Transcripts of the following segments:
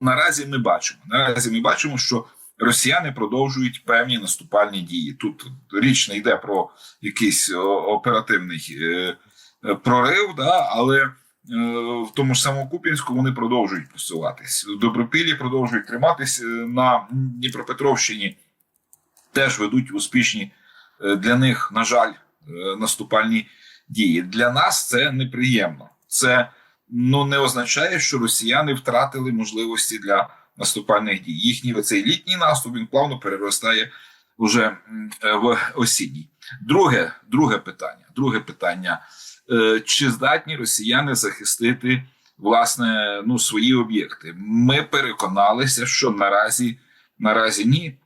наразі ми бачимо. Наразі ми бачимо, що росіяни продовжують певні наступальні дії. Тут річ не йде про якийсь оперативний е, е, прорив, да, але е, в тому ж самому Куп'янську вони продовжують посуватись. В Добропіллі продовжують триматись е, на Дніпропетровщині. Теж ведуть успішні е, для них, на жаль, е, наступальні дії. Для нас це неприємно. Це ну не означає, що росіяни втратили можливості для наступальних дій. Їхній цей літній наступ він плавно переростає вже е, в осінній. Друге, друге питання. Друге питання: Е, чи здатні росіяни захистити власне ну свої об'єкти? Ми переконалися, що наразі наразі ні.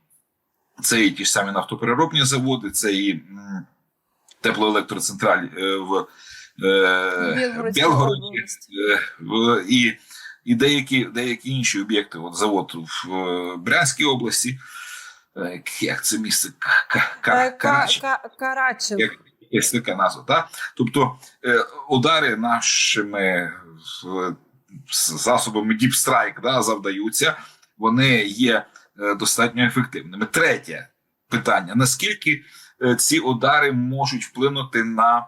Це і ті ж самі нафтопереробні заводи, це і теплоелектроцентраль е, в е, Білгороді, області. е, і, і деякі, деякі інші об'єкти. От завод в Брянській області. Е, Як це місце? Карачев. як якась така назва, так? Тобто удари нашими засобами Deep Strike да, завдаються, вони є достатньо ефективними. Третє питання: наскільки ці удари можуть вплинути на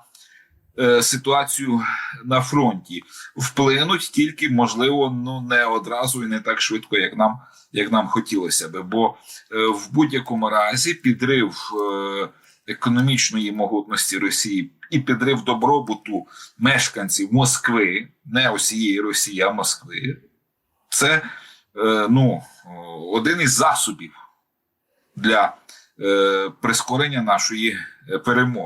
ситуацію на фронті? Вплинуть тільки, можливо, ну не одразу і не так швидко, як нам, як нам хотілося би. Бо е, в будь-якому разі підрив. Е, економічної могутності Росії і підрив добробуту мешканців Москви, не усієї Росії, а Москви, це е, ну, один із засобів для е, прискорення нашої е, перемоги.